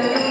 काय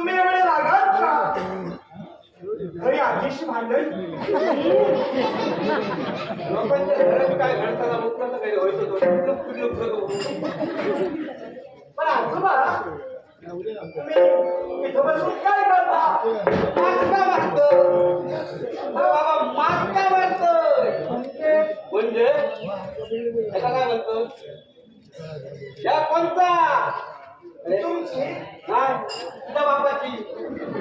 तुम्ही एवढे रागात का? आजीशी भांडण? लोकांच्या घरात काय घडताना मुक्ताचं काही व्हायचं तो. लुक लुक लुक पण आजोबा तुम्ही इथं बसून काय करता? मास्क का मारतो अरे बाबा मास्क का मारतोय म्हणजे? त्याला काय म्हणतो? या कोणता? तुमची? हा तुझ्या बापाची.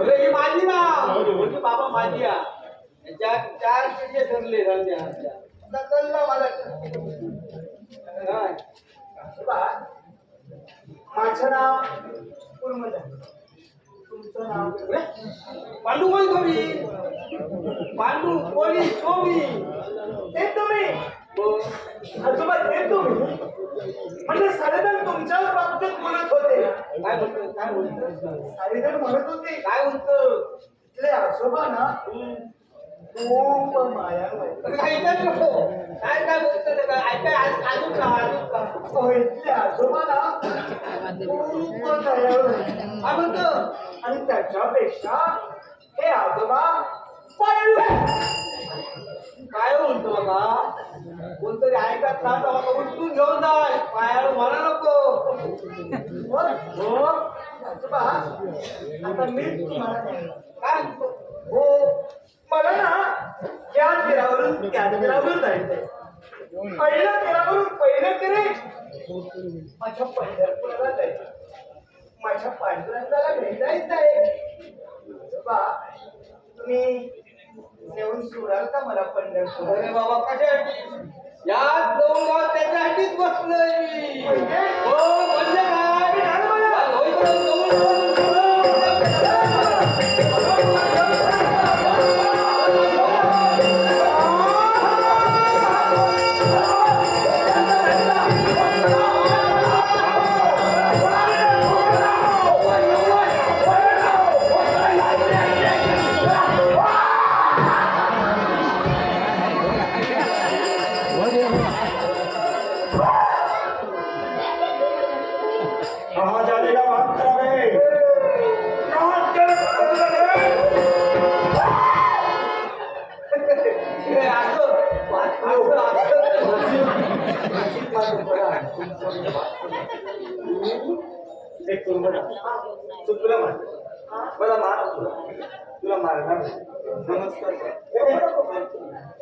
अरे ही माझी ना म्हणजे बाबा माझी याच्या चार पिढे ठरले दखलला मला. माझं नाव तुमचं नाव? पांडू कोण कवी पांडू कोणी? ते तुम्ही. आजोबा ते तुम्ही. म्हणजे साडेजण तुमच्या बाबतीत बोलत होते. काय म्हणतो काय म्हणतो साडेजण म्हणत होते. काय म्हणतो इथले आजोबा ना खूप काय ऐकायला नको. काय काय बोलतो ऐकाय? आज- अजून का? अजून का? अहो, इथले आजोबा ना खूप दयाळू. काय म्हणतो आणि त्याच्यापेक्षा हे आजोबा आहेत. काय म्हणतो बाबा? कोणतरी ऐकत ना बाबा? उठून घेऊन जाय. पायाला म्हणा नको. हो? हो. आता मी काय हो मला ना त्या तीरावरून त्या तीरावर जायचंय. पहिल्या तीरावरून पहिलं तिरे माझ्या पंढरपुराला जायचं. माझ्या पांडुरंगाला भेटायचं आहे बा तुम्ही नेऊन सोडाल का मला पंढरपूर अरे बाबा कशासाठी? या जवळ त्याच्यासाठीच बसलोय मी. हो म्हणजे काय? मी तुला मार मला मार तुला मारणार नमस्कार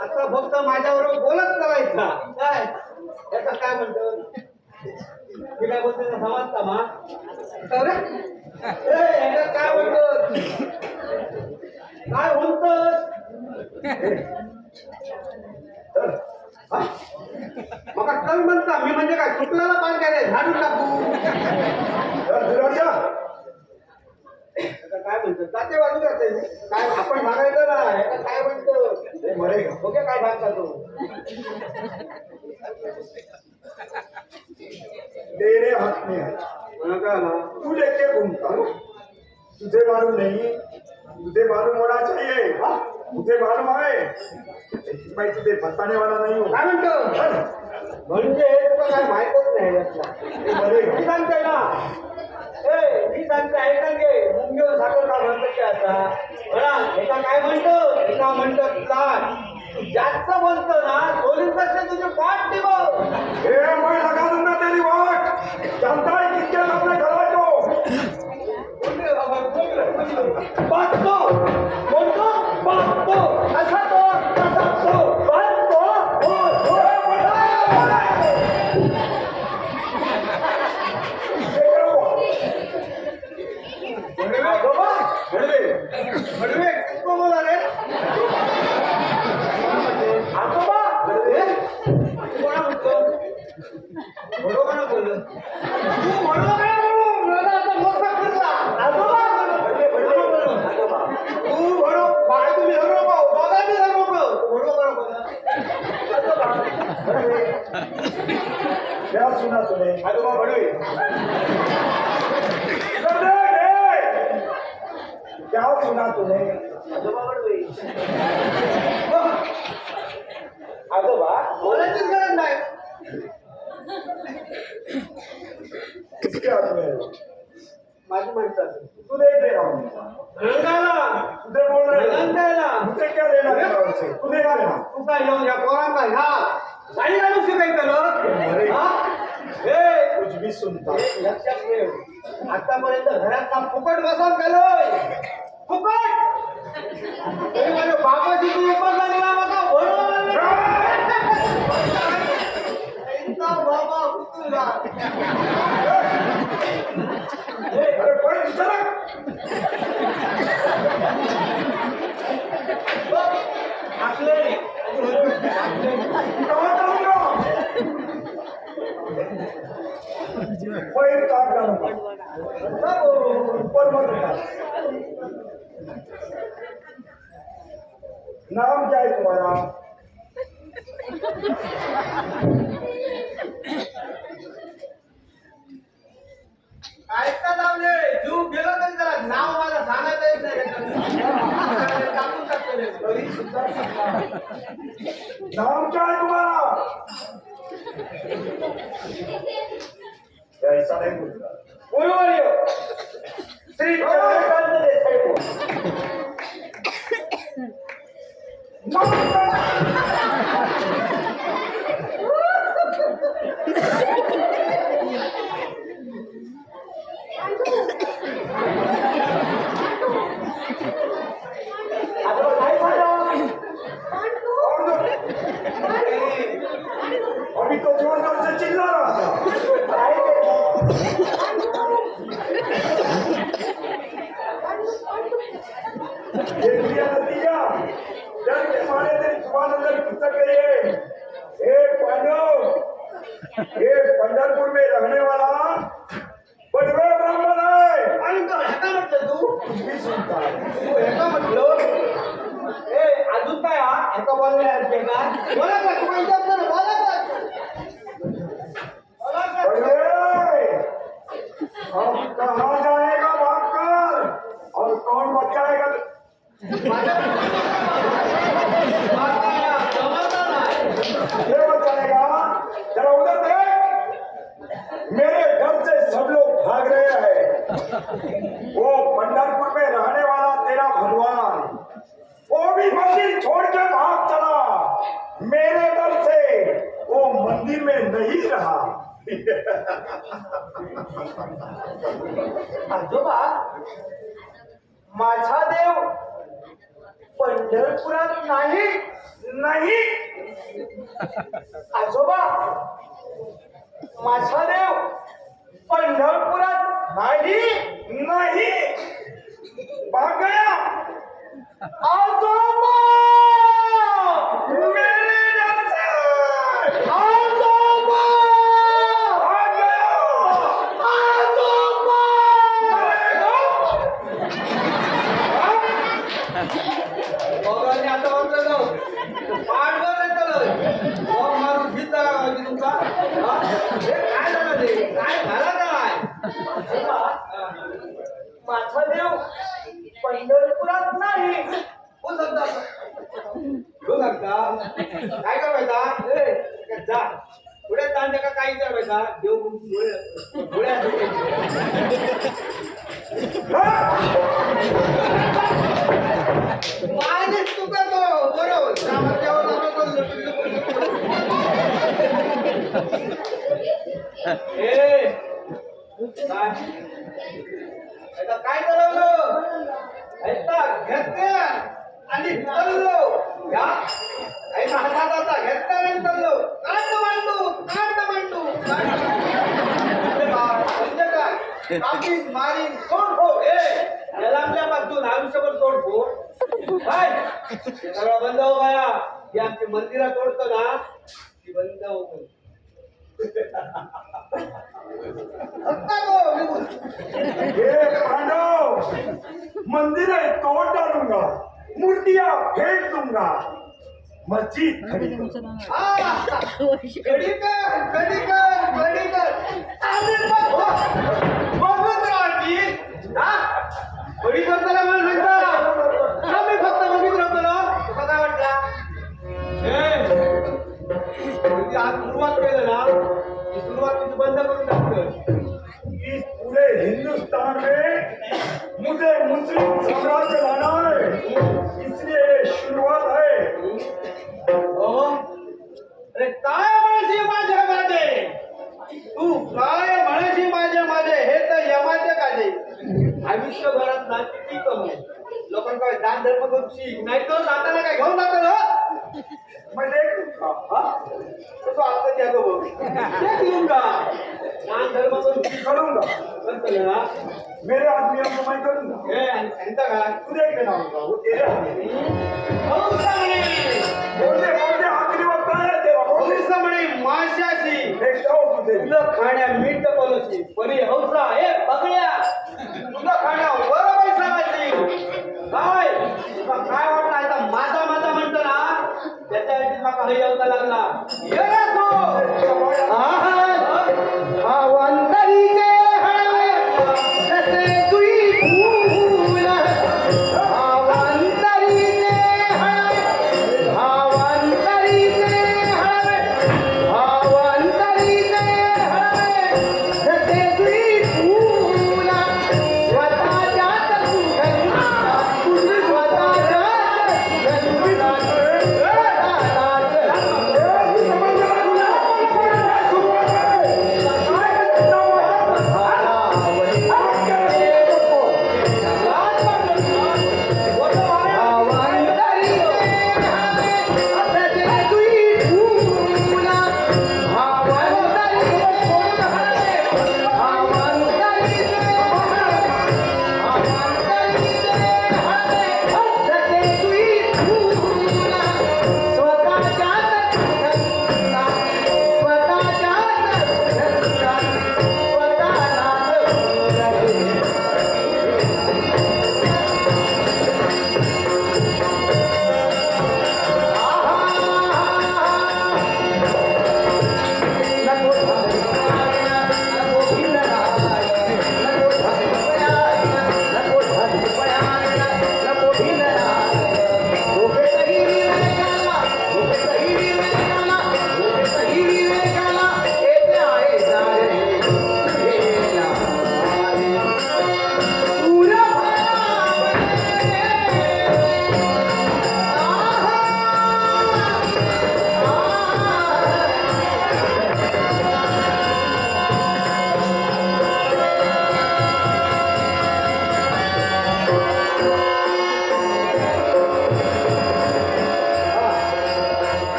आता फक्त माझ्याबरोबर बोलत करायचा काय याचा काय म्हणतो मी काय बोलतो समजता मा अरे काय म्हणतो काय म्हणतोस मग चल म्हणता मी म्हणजे काय चुकलेला पान काय रे? झाडून टाकू. काय म्हणतो काय आपण मागायचं ना काय म्हणतो? हे मरेगा ओके काय सांगता तू. तेरे हाथ में है। तू लेके घूमता तुझे मालूम नहीं। तुझे मालूम होना चाहिए। हाँ? तुझे मालूम है। बताने वाला नहीं हूँ. काय म्हणतो? म्हणजे तुला काय माहितच नाही यातला. हे मी सांगतोय ना. ए मी सांगते ऐका घे मुंग्यो साखर का म्हणतो की आता? बघा एका काय म्हणतो? एका म्हणतो तू जास्त बोलतो ना सोलीन पेक्षा तुझी पाठ ठेव ए मैं लगा दूंगा तेरी वाट. जानता है किसके सामने खड़ा है तो बांधतो बोलतो बांधतो असा तो तसा तो बांधतो हो हो बाबा घडवे घडवे किती बोला रे आजोबा घडवे कोणा म्हणतो घडो कोणा बोललं तू म्हणलो काय म्हणू मला आता मोठा फिरला आजोबा घडवे घडवे बोललो आजोबा तू म्हणू बाळ तुम्ही धरू नको दोघांनी धरू नको तू म्हणलो कोणा बोलला आजोबा घडवे क्या सुना तूने आजोबा घडवे इधर देख, ए! क्या सुना तूने आजोबा बोलायचीच गरज नाही. है माझी माणसाचं तू हूँ तुझे बोल हो क्या उनसे तूने क्या तू काय येऊन या पोरांना ह्या साडी घालून शिकायचं हा? ए, कुछ भी सुनता लक्षात ठेव. आतापर्यंत घरात फुकट बसवून गेलोय फुकट? तरी माझ्या बापाची तू उपज लागला बघा बरोबर इतका बाबा उचलला. ए, अरे पढ़ चला बघ, टाकले. टाकले. कहाँ जाऊंगा पैर काट डालूंगा बघ. ऊपर मत उठा नाम क्या है तुम्हारा? ऐकता लावले जीव गेलो तरी त्याला नाव माझं सांगायचं येत नाही टाकून. तरी सुद्धा सांगा. नाम क्या है तुम्हारा? ऐसा नहीं बोलता गुरुवर्य। श्री Nossa! है पांडव पंढरपुर में रहने वाला बड़वे ब्राह्मण है आणि तो म्हटलं तू? भी सुनता है तू म्हटलं ए अजून काय हा? ह्याका बोलले का तू काही शब्द नाही, बोला का बोला का? बड़वे अब कहाँ जाएगा भागकर और कौन बचाएगा माझ्या जमाना नाही. ये बचाएगा जरा उधर देख मंदिर में नहीं रहा आजोबा माझा देव पंढरपुरात नाही नाही. आजोबा माझा देव पंढरपुरात नाही नाही. भाग आजोबा मेरे डर से आजोबा भाग गया आजोबा दोघांनी आता वाटलं जाऊ पाठवर येतलं मग मारून भीत की तुमचा हा? हे काय झालं ते काय झालं काय माझा देव पंढरपुरात नाही. हो सांगता हो सांगता काय करायचा ए जा. पुढे तांडे का काही करायचा देव डोळे डोळ्यात तो बरोबर. सामर्थ्यावर ए काय आता काय ठरवलं ऐकता घेतल्या आणि चाललो. या. काही हातात आता घेतल्या आणि चाललो. काढ मांडू काढ मांडू म्हणजे काय? म्हणजे मारीन कोण हो? ए याला आपल्यापासून आयुष्यभर तोड फो काय सगळं बंद हो बाया. ही आमची मंदिरा तोडतो ना. ती बंद हो पण. हत्ता गो, निघून. ये पांडव मंदिर है तोड़ डालूंगा मूर्तियां फेंक दूंगा मस्जिद खड़ी। हा, कधी कर. कधी कर कधी कर हा कधी करताना मला सांगता आम्ही फक्त बघित राहतो वाटला तुम्ही आज सुरुवात केलं ना? सुरुवात तुझी बंद करून टाकतं इस पूरे हिंदुस्तान में मुझे मुस्लिम साम्राज्य लाना है। इसलिए शुरुआत है। अरे काय म्हणायची माझ्या माझे तू काय म्हणायची माझ्या माझे हे तर यमाचे काजे। आयुष्यभरात ना किती कमी लोकांना काय दान धर्म करून शिक नाही तर जाताना काय घेऊन जातो ना मैं देखूंगा हा? कसं असतं त्या ते घेऊन का दान धर्म करून शिक करूंगा करतो ना. मेरे आदमियों को मैं ఎంతగా సూర్యుడిగా బాబు माशाची तुझं खाण्या मीठ कोणाची परी हौसा हे पकड्या तुझं खाण्या बरोबर सांगायची काय तुला काय वाटलं आता माझा माझा म्हणतो ना त्याच्यासाठी मला हयवता लागला ये ना तो हा हा